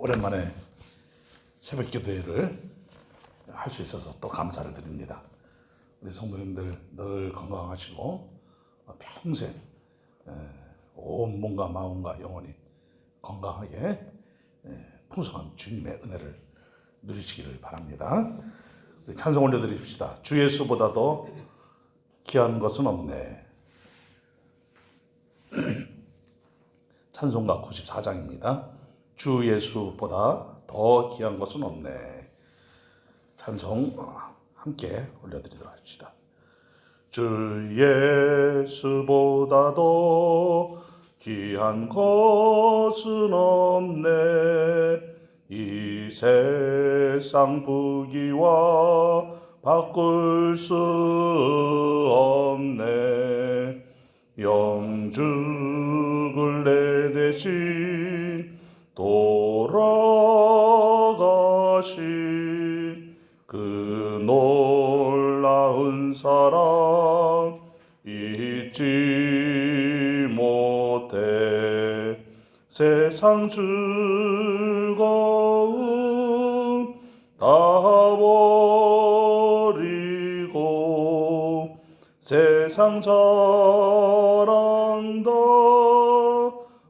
오랜만에 새벽 기도회를 할 수 있어서 또 감사를 드립니다. 우리 성도님들 늘 건강하시고 어, 평생 에, 온 몸과 마음과 영혼이 건강하게 에, 풍성한 주님의 은혜를 누리시기를 바랍니다. 찬송 올려드립시다. 주 예수보다도 귀한 것은 없네. 찬송가 94장입니다. 주 예수보다 더 귀한 것은 없네. 찬송 함께 올려드리도록 합시다. 주 예수보다도 귀한 것은 없네. 이 세상 부귀와 바꿀 수 없네. 영죽 돌아가신 그 놀라운 사랑 잊지 못해 세상 즐거움 다 버리고 세상 사랑 다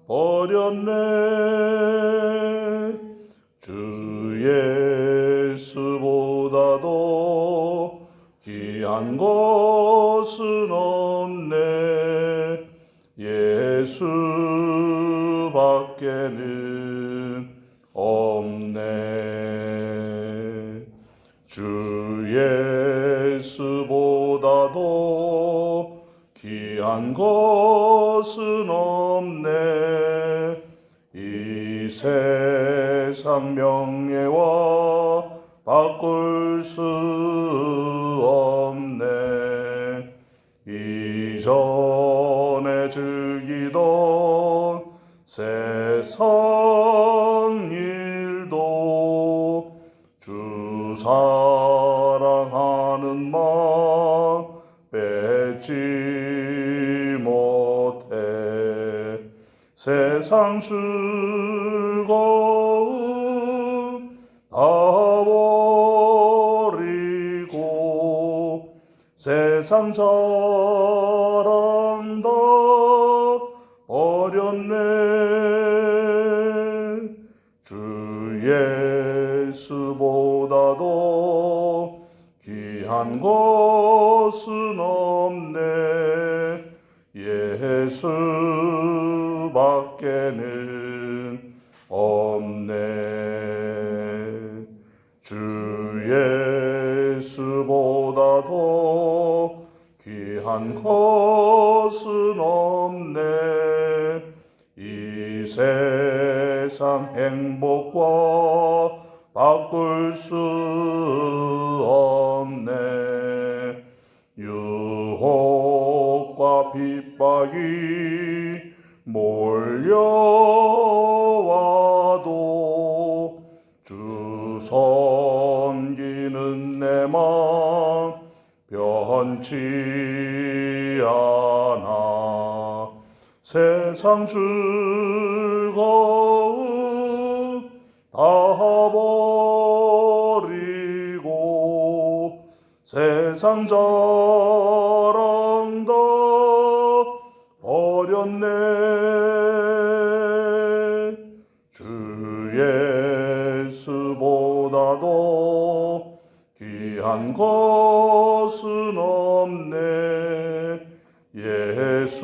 버렸네 것은 없네. 예수밖에는 없네. 주 예수보다도 귀한 것 즐거움 다 버리고 세상 사 핍박이 몰려와도 주 섬기는 내맘 변치 않아. 세상 즐거움 다 버리고 세상 자 것은 없네. 예수밖에는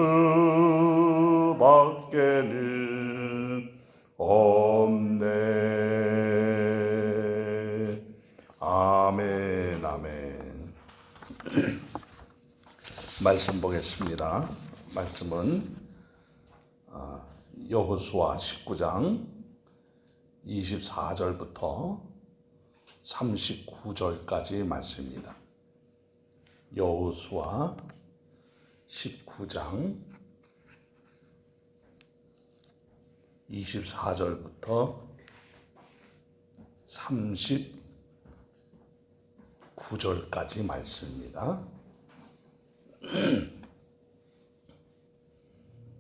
없네. 아멘 아멘. 말씀 보겠습니다. 말씀은 아, 여호수아 19장 24절부터 39절까지 말씀입니다. 여호수아 19장 24절부터 39절까지 말씀입니다.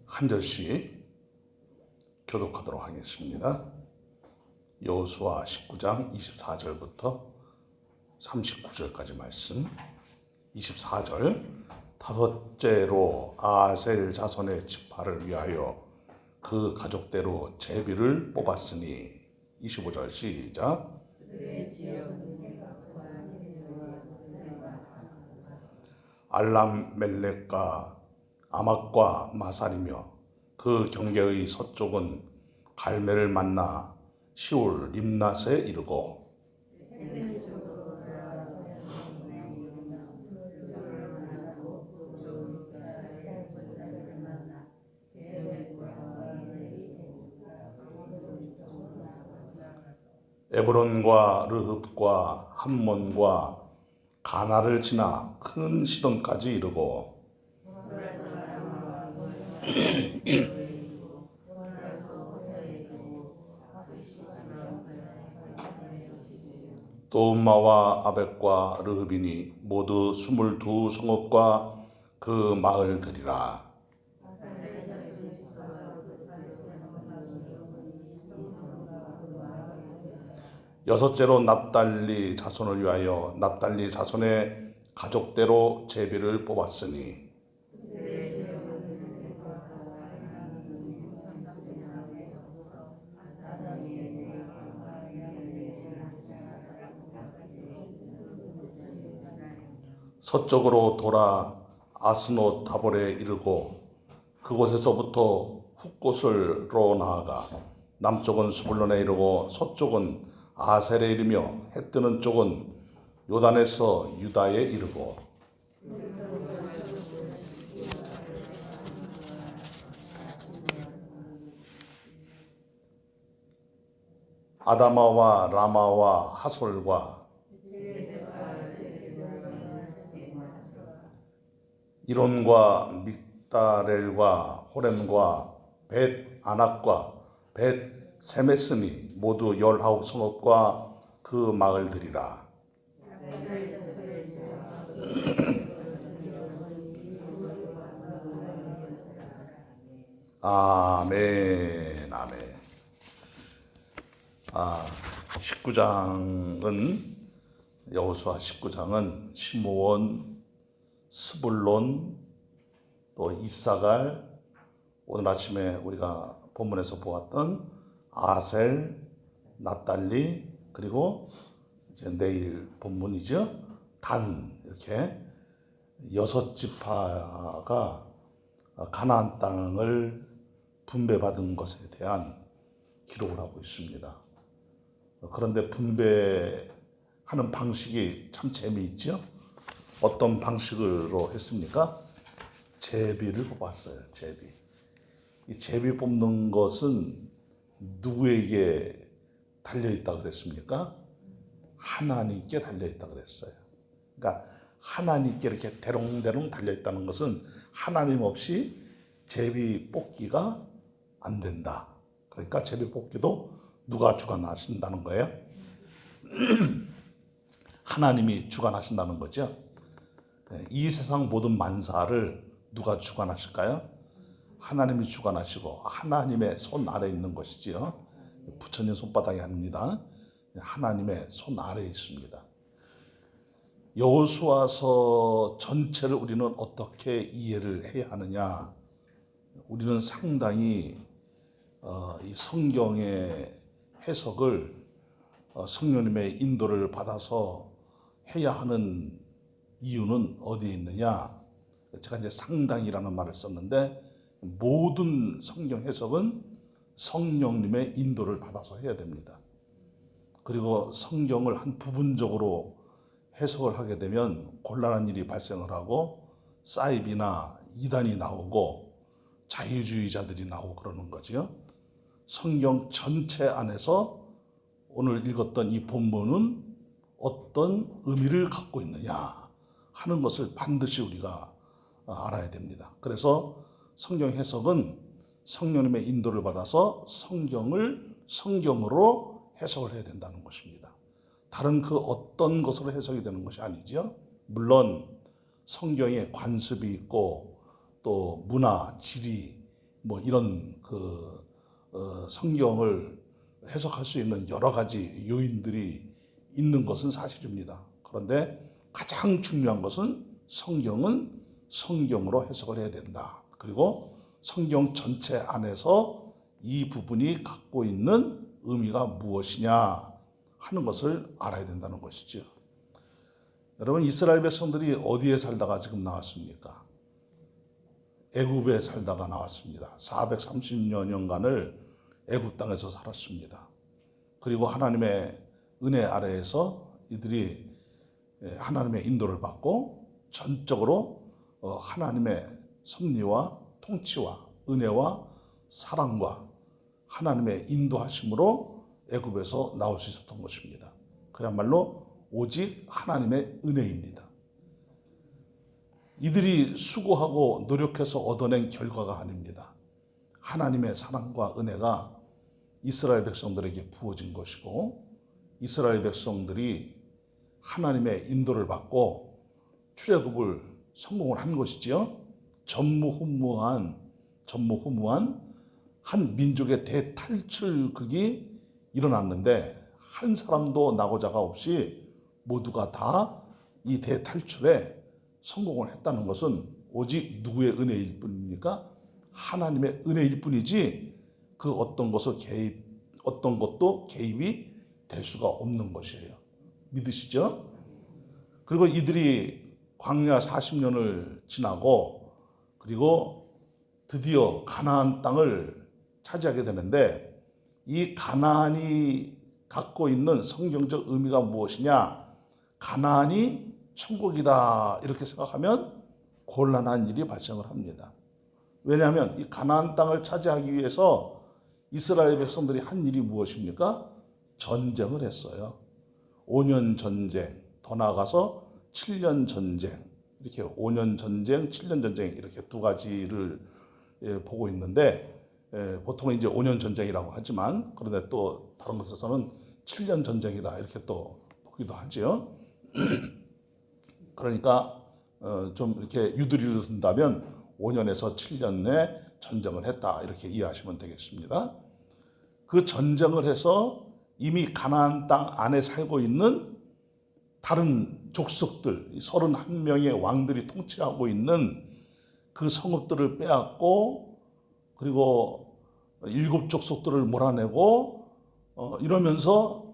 한 절씩 교독하도록 하겠습니다. 여호수아 19장 24절부터 39절까지 말씀. 24절 다섯째로 아셀 자손의 지파를 위하여 그 가족대로 제비를 뽑았으니 25절 시작. 알람 멜렉과 아막과 마살이며 그 경계의 서쪽은 갈멜을 만나 시올 림낫에 이르고 에브론과 르흡과 함몬과 가나를 지나 큰 시돈까지 이르고 도마와 아벡과 르흡이니 모두 스물두 성읍과 그 마을들이라. 여섯째로 납달리 자손을 위하여 납달리 자손의 가족대로 제비를 뽑았으니 서쪽으로 돌아 아스노 타볼에 이르고 그곳에서부터 훗곳으로 나아가 남쪽은 수불론에 이르고 서쪽은 아셀에 이르며 해 뜨는 쪽은 요단에서 유다에 이르고. 아다마와 라마와 하솔과 이론과 믹다렐과 호렘과 벳 아낙과 벳 세메스니 모두 열아홉 성읍과 그 마을들이라. 아멘, 아멘. 아, 19장은 여호수아 19장은 시므온, 스불론, 또 이사갈, 오늘 아침에 우리가 본문에서 보았던 아셀, 납달리, 그리고 이제 내일 본문이죠. 단 이렇게 여섯 지파가 가나안 땅을 분배받은 것에 대한 기록을 하고 있습니다. 그런데 분배하는 방식이 참 재미있죠. 어떤 방식으로 했습니까? 제비를 뽑았어요. 제비. 이 제비 뽑는 것은 누구에게 달려 있다 그랬습니까? 하나님께 달려 있다 그랬어요. 그러니까 하나님께 이렇게 대롱대롱 달려 있다는 것은 하나님 없이 제비 뽑기가 안 된다. 그러니까 제비 뽑기도 누가 주관하신다는 거예요? 하나님이 주관하신다는 거죠. 네, 이 세상 모든 만사를 누가 주관하실까요? 하나님이 주관하시고 하나님의 손 아래 있는 것이지요. 부처님 손바닥이 아닙니다. 하나님의 손 아래에 있습니다. 여호수아서 전체를 우리는 어떻게 이해를 해야 하느냐? 우리는 상당히 어, 이 성경의 해석을 어, 성령님의 인도를 받아서 해야 하는 이유는 어디에 있느냐? 제가 이제 상당이라는 말을 썼는데 모든 성경 해석은 성령님의 인도를 받아서 해야 됩니다. 그리고 성경을 한 부분적으로 해석을 하게 되면 곤란한 일이 발생을 하고 사이비나 이단이 나오고 자유주의자들이 나오고 그러는 거죠. 성경 전체 안에서 오늘 읽었던 이 본문은 어떤 의미를 갖고 있느냐 하는 것을 반드시 우리가 알아야 됩니다. 그래서 성경 해석은 성령님의 인도를 받아서 성경을 성경으로 해석을 해야 된다는 것입니다. 다른 그 어떤 것으로 해석이 되는 것이 아니죠. 물론 성경에 관습이 있고 또 문화, 지리 뭐 이런 그 어, 성경을 해석할 수 있는 여러 가지 요인들이 있는 것은 사실입니다. 그런데 가장 중요한 것은 성경은 성경으로 해석을 해야 된다. 그리고 성경 전체 안에서 이 부분이 갖고 있는 의미가 무엇이냐 하는 것을 알아야 된다는 것이죠. 여러분 이스라엘 백성들이 어디에 살다가 지금 나왔습니까? 애굽에 살다가 나왔습니다. 430여 년간을 애굽 땅에서 살았습니다. 그리고 하나님의 은혜 아래에서 이들이 하나님의 인도를 받고 전적으로 어, 하나님의 섭리와 통치와 은혜와 사랑과 하나님의 인도하심으로 애굽에서 나올 수 있었던 것입니다. 그야말로 오직 하나님의 은혜입니다. 이들이 수고하고 노력해서 얻어낸 결과가 아닙니다. 하나님의 사랑과 은혜가 이스라엘 백성들에게 부어진 것이고 이스라엘 백성들이 하나님의 인도를 받고 출애굽을 성공을 한 것이지요. 전무후무한 전무후무한 한 민족의 대탈출극이 일어났는데 한 사람도 나고자가 없이 모두가 다 이 대탈출에 성공을 했다는 것은 오직 누구의 은혜일 뿐입니까? 하나님의 은혜일 뿐이지 그 어떤 것을 개입 어떤 것도 개입이 될 수가 없는 것이에요. 믿으시죠? 그리고 이들이 광야 40년을 지나고 그리고 드디어 가나안 땅을 차지하게 되는데 이 가나안이 갖고 있는 성경적 의미가 무엇이냐? 가나안이 천국이다 이렇게 생각하면 곤란한 일이 발생을 합니다. 왜냐하면 이 가나안 땅을 차지하기 위해서 이스라엘 백성들이 한 일이 무엇입니까? 전쟁을 했어요. 5년 전쟁, 더 나아가서 7년 전쟁, 이렇게 5년 전쟁, 7년 전쟁 이렇게 두 가지를 예, 보고 있는데 예, 보통 이제 5년 전쟁이라고 하지만 그런데 또 다른 곳에서는 7년 전쟁이다 이렇게 또 보기도 하지요. 그러니까 어, 좀 이렇게 유두리를 둔다면 5년에서 7년 내 전쟁을 했다 이렇게 이해하시면 되겠습니다. 그 전쟁을 해서 이미 가나안 땅 안에 살고 있는 다른 족속들 31명의 왕들이 통치하고 있는 그 성읍들을 빼앗고 그리고 일곱 족속들을 몰아내고 어, 이러면서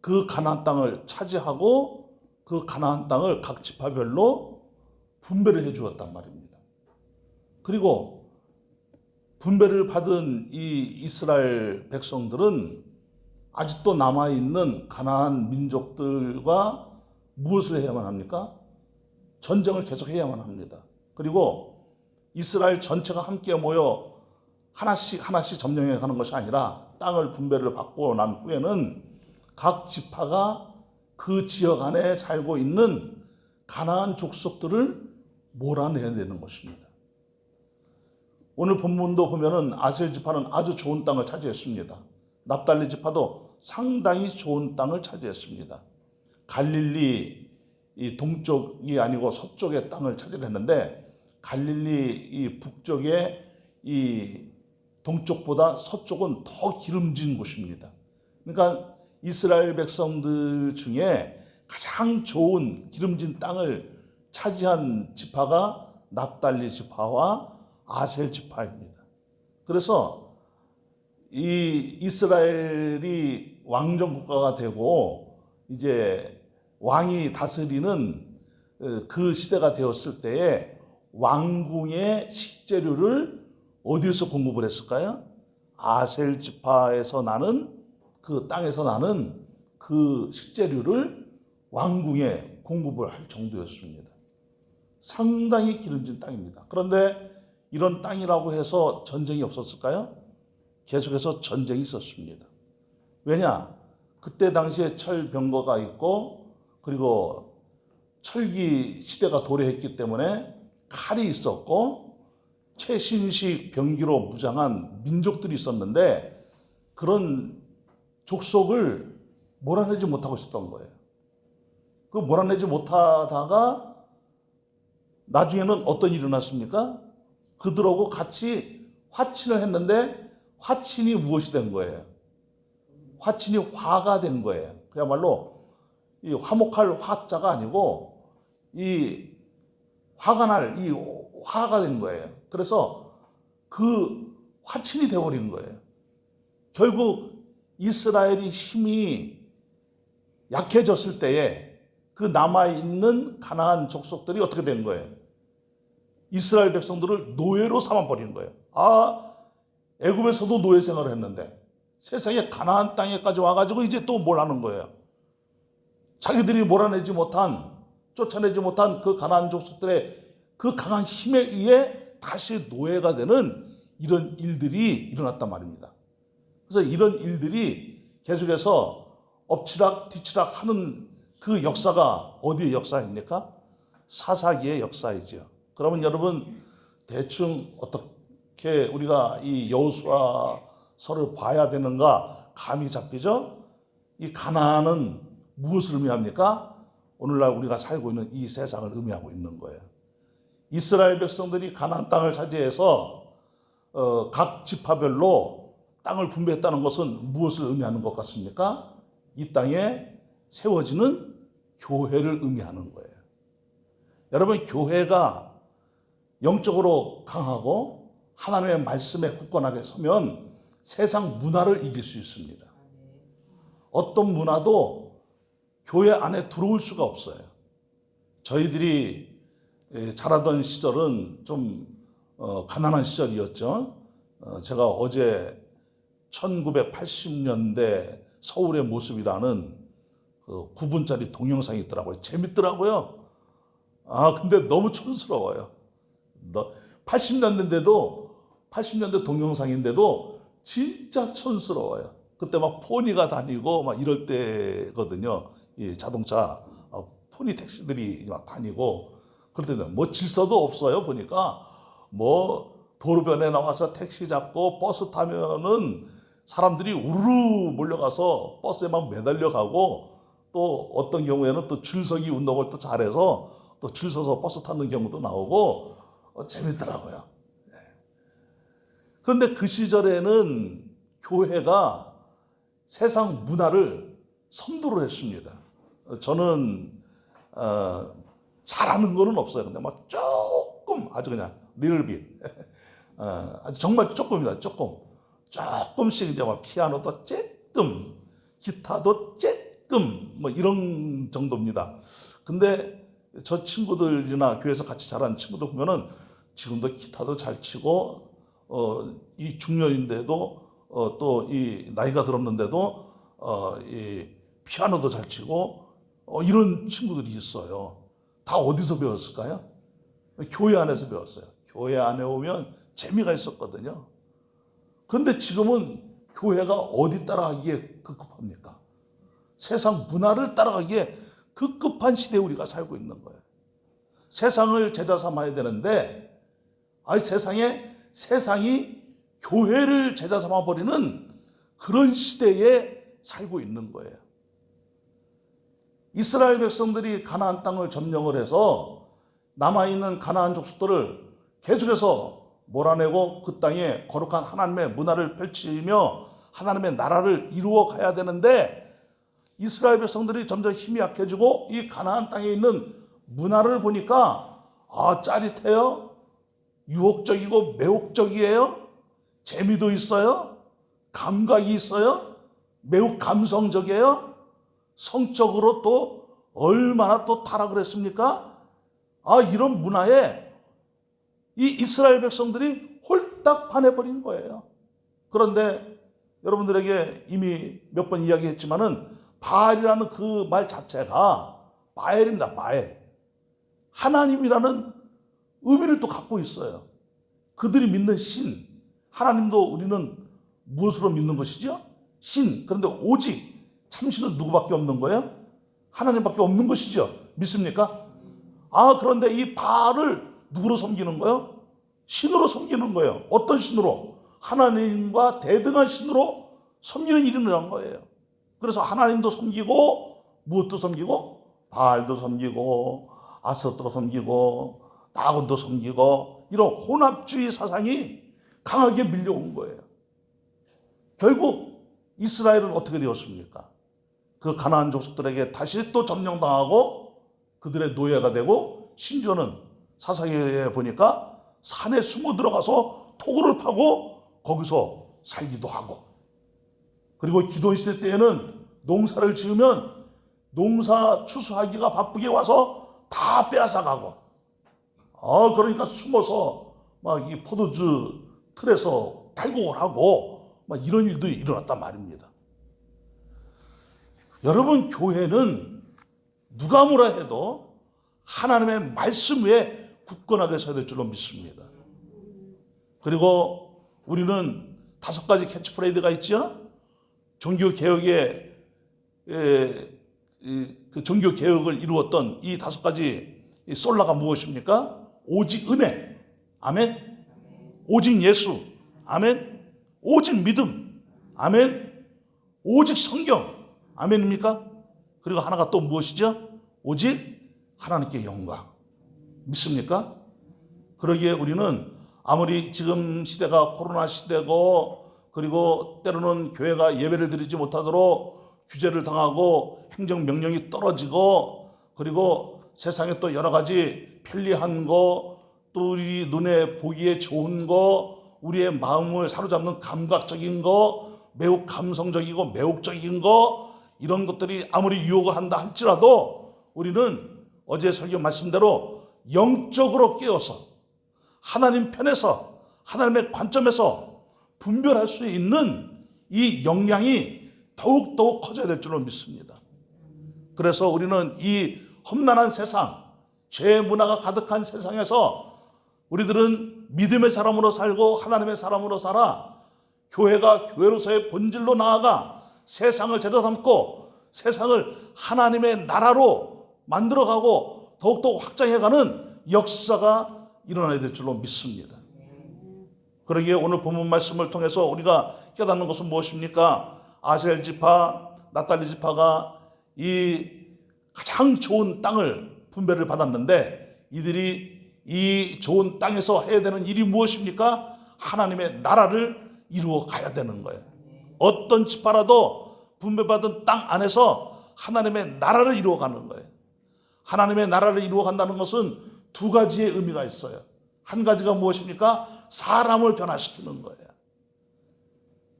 그 가나안 땅을 차지하고 그 가나안 땅을 각 지파별로 분배를 해 주었단 말입니다. 그리고 분배를 받은 이 이스라엘 백성들은 아직도 남아 있는 가나안 민족들과 무엇을 해야만 합니까? 전쟁을 계속 해야만 합니다. 그리고 이스라엘 전체가 함께 모여 하나씩 하나씩 점령해 가는 것이 아니라 땅을 분배를 받고 난 후에는 각 지파가 그 지역 안에 살고 있는 가나안 족속들을 몰아내야 되는 것입니다. 오늘 본문도 보면은 아셀 지파는 아주 좋은 땅을 차지했습니다. 납달리 지파도 상당히 좋은 땅을 차지했습니다. 갈릴리 이 동쪽이 아니고 서쪽의 땅을 차지했는데 갈릴리 이 북쪽의 이 동쪽보다 서쪽은 더 기름진 곳입니다. 그러니까 이스라엘 백성들 중에 가장 좋은 기름진 땅을 차지한 지파가 납달리 지파와 아셀 지파입니다. 그래서 이 이스라엘이 왕정 국가가 되고 이제 왕이 다스리는 어, 그 시대가 되었을 때에 왕궁의 식재료를 어디서 공급을 했을까요? 아셀 지파에서 나는 그 땅에서 나는 그 식재료를 왕궁에 공급을 할 정도였습니다. 상당히 기름진 땅입니다. 그런데 이런 땅이라고 해서 전쟁이 없었을까요? 계속해서 전쟁이 있었습니다. 왜냐? 그때 당시에 철병거가 있고 그리고 철기 시대가 도래했기 때문에 칼이 있었고 최신식 병기로 무장한 민족들이 있었는데 그런 족속을 몰아내지 못하고 있었던 거예요. 그 몰아내지 못하다가 나중에는 어떤 일이 일어났습니까? 그들하고 같이 화친을 했는데 화친이 무엇이 된 거예요? 화친이 화가 된 거예요. 그야말로 이 화목할 화자가 아니고 이 화가 날 이 화가 된 거예요. 그래서 그 화친이 되어버린 거예요. 결국 이스라엘이 힘이 약해졌을 때에 그 남아있는 가나안 족속들이 어떻게 된 거예요? 이스라엘 백성들을 노예로 삼아버린 거예요. 아, 애굽에서도 노예 생활을 했는데 세상에 가나안 땅에까지 와가지고 이제 또 뭘 하는 거예요? 자기들이 몰아내지 못한, 쫓아내지 못한 그 가나안 족속들의 그 강한 힘에 의해 다시 노예가 되는 이런 일들이 일어났단 말입니다. 그래서 이런 일들이 계속해서 엎치락 뒤치락 하는 그 역사가 어디의 역사입니까? 사사기의 역사이지요. 그러면 여러분 대충 어떻게 우리가 이 여호수아서를 봐야 되는가 감이 잡히죠? 이 가나안은 무엇을 의미합니까? 오늘날 우리가 살고 있는 이 세상을 의미하고 있는 거예요. 이스라엘 백성들이 가나안 땅을 차지해서 어, 각 지파별로 땅을 분배했다는 것은 무엇을 의미하는 것 같습니까? 이 땅에 세워지는 교회를 의미하는 거예요. 여러분, 교회가 영적으로 강하고 하나님의 말씀에 굳건하게 서면 세상 문화를 이길 수 있습니다. 어떤 문화도 교회 안에 들어올 수가 없어요. 저희들이 예, 자라던 시절은 좀 어, 가난한 시절이었죠. 어, 제가 어제 1980년대 서울의 모습이라는 그 9분짜리 동영상이 있더라고요. 재밌더라고요. 아, 근데 너무 촌스러워요. 80년대인데도, 80년대 동영상인데도 진짜 촌스러워요. 그때 막 포니가 다니고 막 이럴 때거든요. 이 자동차, 어, 포니 택시들이 막 다니고 그럴 때는 뭐 질서도 없어요. 보니까 뭐 도로변에 나와서 택시 잡고 버스 타면은 사람들이 우르르 몰려가서 버스에 막 매달려 가고 또 어떤 경우에는 또 줄서기 운동을 또 잘해서 또 줄 서서 버스 타는 경우도 나오고 어, 재밌더라고요. 네. 그런데 그 시절에는 교회가 세상 문화를 선도를 했습니다. 어, 저는 어, 잘하는 거는 없어요. 근데 막 조금 아주 그냥 리얼빗 어, 정말 조금이다. 조금 조금씩 이제 막 피아노도 조금 기타도 조금 뭐 이런 정도입니다. 근데 저 친구들이나 교회에서 같이 자란 친구들 보면은 지금도 기타도 잘 치고 어, 이 중년인데도 어, 또 이 나이가 들었는데도 어, 이 피아노도 잘 치고 어, 이런 친구들이 있어요. 다 어디서 배웠을까요? 교회 안에서 배웠어요. 교회 안에 오면 재미가 있었거든요. 그런데 지금은 교회가 어디 따라가기에 급급합니까? 세상 문화를 따라가기에 급급한 시대에 우리가 살고 있는 거예요. 세상을 제자 삼아야 되는데, 아니 세상에 세상이 교회를 제자 삼아 버리는 그런 시대에 살고 있는 거예요. 이스라엘 백성들이 가나안 땅을 점령을 해서 남아 있는 가나안 족속들을 계속해서 몰아내고 그 땅에 거룩한 하나님의 문화를 펼치며 하나님의 나라를 이루어 가야 되는데 이스라엘 백성들이 점점 힘이 약해지고 이 가나안 땅에 있는 문화를 보니까 아 짜릿해요. 유혹적이고 매혹적이에요. 재미도 있어요. 감각이 있어요. 매우 감성적이에요. 성적으로 또 얼마나 또 타락을 했습니까? 아 이런 문화에 이 이스라엘 백성들이 홀딱 반해버린 거예요. 그런데 여러분들에게 이미 몇 번 이야기했지만은 바알이라는 그 말 자체가 바엘입니다. 바엘. 하나님이라는 의미를 또 갖고 있어요. 그들이 믿는 신. 하나님도 우리는 무엇으로 믿는 것이죠? 신. 그런데 오직 참신은 누구밖에 없는 거예요? 하나님밖에 없는 것이죠. 믿습니까? 아, 그런데 이 바알을 누구로 섬기는 거예요? 신으로 섬기는 거예요. 어떤 신으로? 하나님과 대등한 신으로 섬기는 일이 일어난 거예요. 그래서 하나님도 섬기고 무엇도 섬기고 바알도 섬기고 아스토도 섬기고 다곤도 섬기고 이런 혼합주의 사상이 강하게 밀려온 거예요. 결국 이스라엘은 어떻게 되었습니까? 그 가나안 족속들에게 다시 또 점령당하고 그들의 노예가 되고 심지어는 사사기에 보니까 산에 숨어 들어가서 토굴을 파고 거기서 살기도 하고 그리고 기도 시대 때에는 농사를 지으면 농사 추수하기가 바쁘게 와서 다 빼앗아가고 어 그러니까 숨어서 막 이 포도주 틀에서 탈곡을 하고 막 이런 일도 일어났단 말입니다. 여러분 교회는 누가 뭐라 해도 하나님의 말씀 위에 굳건하게 서야 될 줄로 믿습니다. 그리고 우리는 다섯 가지 캐치프레이드가 있죠. 종교 개혁의 그 종교 개혁을 이루었던 이 다섯 가지 이 솔라가 무엇입니까? 오직 은혜, 아멘. 오직 예수, 아멘. 오직 믿음, 아멘. 오직 성경, 아멘입니까? 그리고 하나가 또 무엇이죠? 오직 하나님께 영광. 믿습니까? 그러기에 우리는 아무리 지금 시대가 코로나 시대고 그리고 때로는 교회가 예배를 드리지 못하도록 규제를 당하고 행정 명령이 떨어지고 그리고 세상에 또 여러 가지 편리한 거 또 우리 눈에 보기에 좋은 거 우리의 마음을 사로잡는 감각적인 거 매우 감성적이고 매혹적인 거 이런 것들이 아무리 유혹을 한다 할지라도 우리는 어제 설교 말씀대로 영적으로 깨어서 하나님 편에서 하나님의 관점에서 분별할 수 있는 이 역량이 더욱더욱 커져야 될 줄로 믿습니다. 그래서 우리는 이 험난한 세상, 죄 문화가 가득한 세상에서 우리들은 믿음의 사람으로 살고 하나님의 사람으로 살아 교회가 교회로서의 본질로 나아가 세상을 제자 삼고 세상을 하나님의 나라로 만들어가고 더욱더 확장해가는 역사가 일어나야 될 줄로 믿습니다. 그러기에 오늘 본문 말씀을 통해서 우리가 깨닫는 것은 무엇입니까? 아셀 지파, 나탈리 지파가 이 가장 좋은 땅을 분배를 받았는데 이들이 이 좋은 땅에서 해야 되는 일이 무엇입니까? 하나님의 나라를 이루어 가야 되는 거예요. 어떤 지파라도 분배받은 땅 안에서 하나님의 나라를 이루어 가는 거예요. 하나님의 나라를 이루어 간다는 것은 두 가지의 의미가 있어요. 한 가지가 무엇입니까? 사람을 변화시키는 거예요.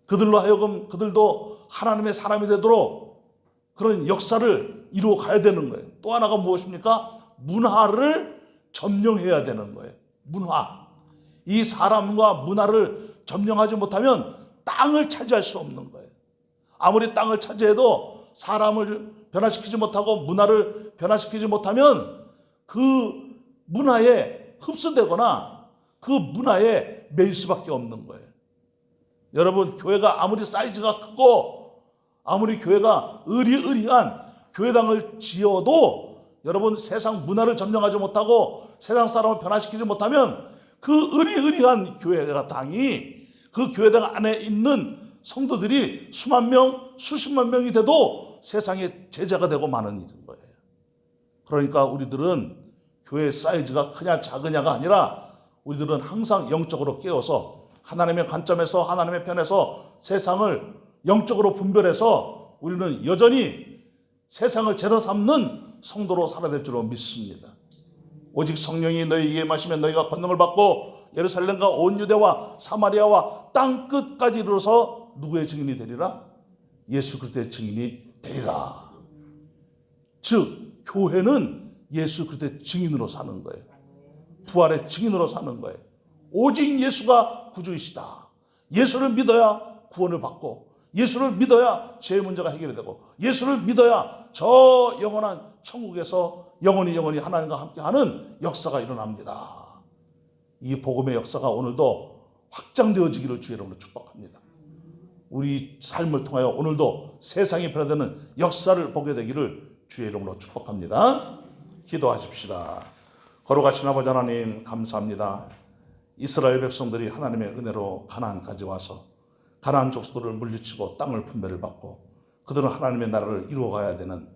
그들로 하여금 그들도 하나님의 사람이 되도록 그런 역사를 이루어 가야 되는 거예요. 또 하나가 무엇입니까? 문화를 점령해야 되는 거예요. 문화. 이 사람과 문화를 점령하지 못하면 땅을 차지할 수 없는 거예요. 아무리 땅을 차지해도 사람을 변화시키지 못하고 문화를 변화시키지 못하면 그 문화에 흡수되거나 그 문화에 매일 수밖에 없는 거예요. 여러분, 교회가 아무리 사이즈가 크고 아무리 교회가 의리의리한 교회당을 지어도 여러분 세상 문화를 점령하지 못하고 세상 사람을 변화시키지 못하면 그 의리의리한 교회가 당이 그 교회당 안에 있는 성도들이 수만 명, 수십만 명이 돼도 세상의 제자가 되고 마는 일인 거예요. 그러니까 우리들은 교회 사이즈가 크냐 작으냐가 아니라 우리들은 항상 영적으로 깨어서 하나님의 관점에서 하나님의 편에서 세상을 영적으로 분별해서 우리는 여전히 세상을 제사 삼는 성도로 살아야 될 줄로 믿습니다. 오직 성령이 너희에게 마시면 너희가 권능을 받고 예루살렘과 온 유대와 사마리아와 땅 끝까지 이르러서 누구의 증인이 되리라? 예수 그리스도의 증인이 되리라. 즉 교회는 예수 그리스도의 증인으로 사는 거예요. 부활의 증인으로 사는 거예요. 오직 예수가 구주이시다. 예수를 믿어야 구원을 받고 예수를 믿어야 죄의 문제가 해결이 되고 예수를 믿어야 저 영원한 천국에서 영원히 영원히 하나님과 함께하는 역사가 일어납니다. 이 복음의 역사가 오늘도 확장되어지기를 주의 이름으로 축복합니다. 우리 삶을 통하여 오늘도 세상이 변화되는 역사를 보게 되기를 주의 이름으로 축복합니다. 기도하십시다. 거룩하신 아버지 하나님 감사합니다. 이스라엘 백성들이 하나님의 은혜로 가나안까지 와서 가나안 족속들을 물리치고 땅을 분배를 받고 그들은 하나님의 나라를 이루어가야 되는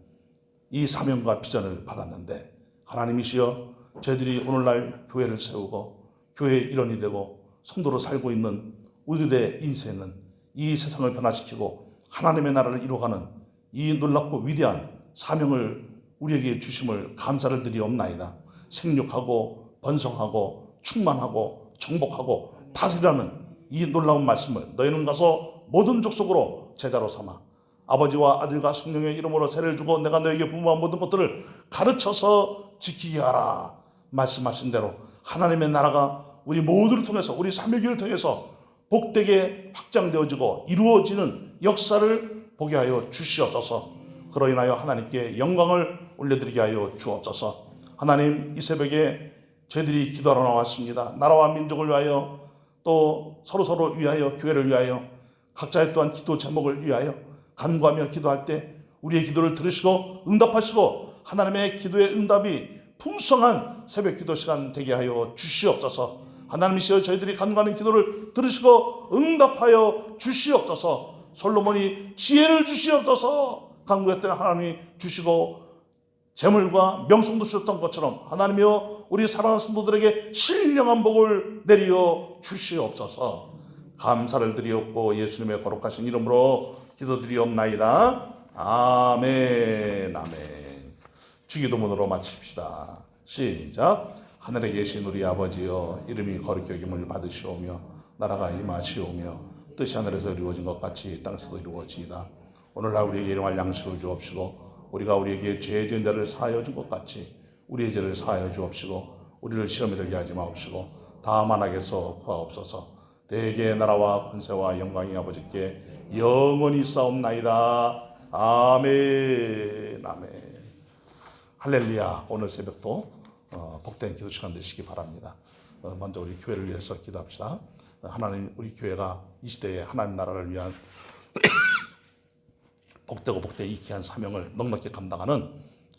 이 사명과 비전을 받았는데 하나님이시여 저희들이 오늘날 교회를 세우고 교회의 일원이 되고 성도로 살고 있는 우리들의 인생은 이 세상을 변화시키고 하나님의 나라를 이루어가는 이 놀랍고 위대한 사명을 우리에게 주심을 감사를 드리옵나이다. 생육하고 번성하고 충만하고 정복하고 다스리라는 이 놀라운 말씀을 너희는 가서 모든 족속으로 제자로 삼아 아버지와 아들과 성령의 이름으로 세례를 주고 내가 너에게 부모한 모든 것들을 가르쳐서 지키게 하라 말씀하신 대로 하나님의 나라가 우리 모두를 통해서 우리 삼위기를 통해서 복되게 확장되어지고 이루어지는 역사를 보게 하여 주시옵소서. 그로 인하여 하나님께 영광을 올려드리게 하여 주옵소서. 하나님 이 새벽에 저희들이 기도하러 나왔습니다. 나라와 민족을 위하여 또 서로 서로 위하여 교회를 위하여 각자의 또한 기도 제목을 위하여 간구하며 기도할 때 우리의 기도를 들으시고 응답하시고 하나님의 기도의 응답이 풍성한 새벽 기도 시간 되게 하여 주시옵소서. 하나님이시여 저희들이 간구하는 기도를 들으시고 응답하여 주시옵소서. 솔로몬이 지혜를 주시옵소서. 간구했던 하나님이 주시고 재물과 명성도 주셨던 것처럼 하나님이여 우리 사랑하는 성도들에게 신령한 복을 내리어 주시옵소서. 감사를 드리옵고 예수님의 거룩하신 이름으로 기도드리옵나이다. 아멘 아멘. 주기도문으로 마칩시다. 시작. 하늘에 계신 우리 아버지여 이름이 거룩히 여김을 받으시오며 나라가 임하시오며 뜻이 하늘에서 이루어진 것 같이 땅에서도 이루어지이다. 오늘날 우리에게 일용할 양식을 주옵시고 우리가 우리에게 죄 지은 자를 사하여 준 것 같이 우리의 죄를 사하여 주옵시고 우리를 시험에 들게 하지 마옵시고 다만 악에서 구하옵소서. 대개의 나라와 권세와 영광이 아버지께 영원히 싸움나이다. 아멘. 아멘. 할렐루야. 오늘 새벽도 어, 복된 기도 시간 되시기 바랍니다. 어, 먼저 우리 교회를 위해서 기도합시다. 어, 하나님 우리 교회가 이 시대에 하나님 나라를 위한 복되고 복되게 이 귀한 사명을 넉넉히 감당하는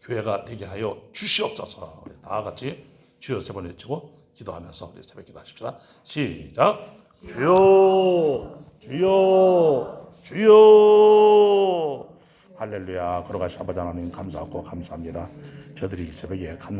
교회가 되게 하여 주시옵소서. 다 같이 주여 세 번 외치고 기도하면서 우리 새벽 기도하십시다. 시작. 주여, 주여, 주여. 할렐루야. 걸어가신 아버지 하나님 감사하고 감사합니다. 저들이 이 새벽에 간